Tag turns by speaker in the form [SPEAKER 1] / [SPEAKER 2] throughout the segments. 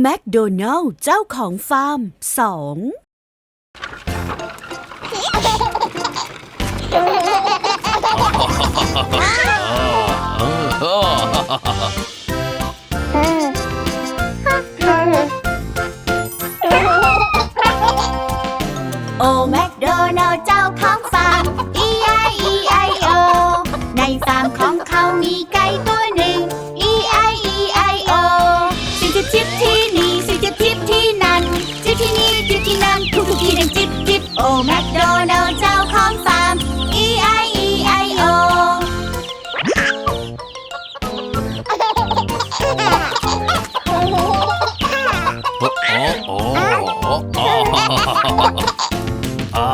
[SPEAKER 1] แมคโดนัลเจ้าของฟาร์มสอง จิบจิบที่นี่สิจิบจิบที่นั่นจิบที่นี่จิบที่นั่นทุกทุกที่ดังจิบจิบโอแมคโดนัลเจ้าของฟาร์ม E-I-E-I-O โอ้
[SPEAKER 2] โอ้โอ้โอ้อ่า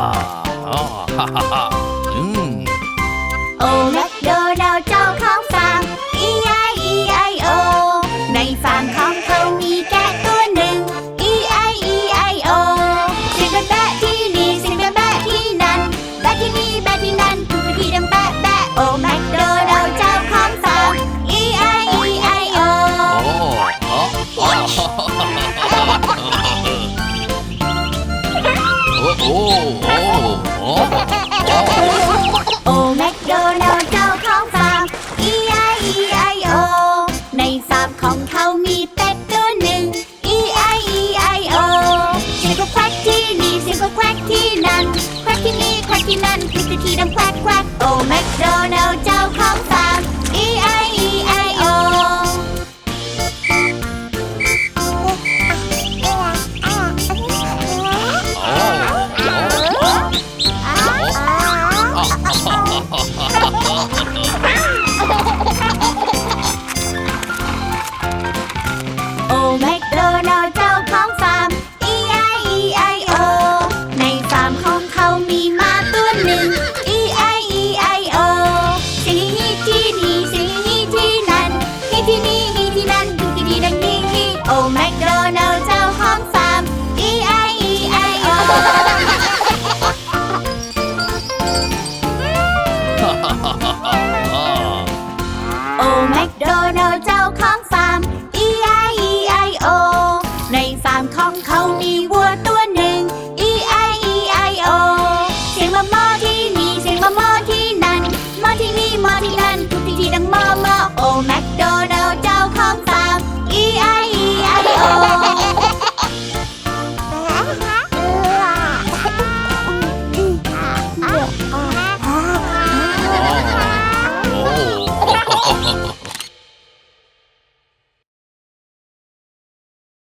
[SPEAKER 2] อ่าฮ่าฮ่าฮ่าอืม
[SPEAKER 1] โอแมคโดนัล
[SPEAKER 2] โอ้โอ้โอ้โอ้
[SPEAKER 1] โอแมคโดนัลเจ้าของฟาร์ม E-I-E-I-O ในฟาร์มของเขามีเป็ดตัวหนึ่ง E-I-E-I-O เสียงก็แควกที่นี่เสียงก็แควกที่นั่น แควกที่นี่แควกที่นั่นคลิกที่ดังแควกแควกโอแมคโดนัล โดนัลเจ้าของฟาร์ม E I E I O ในฟาร์มของเขามีวัวตัวหนึ่ง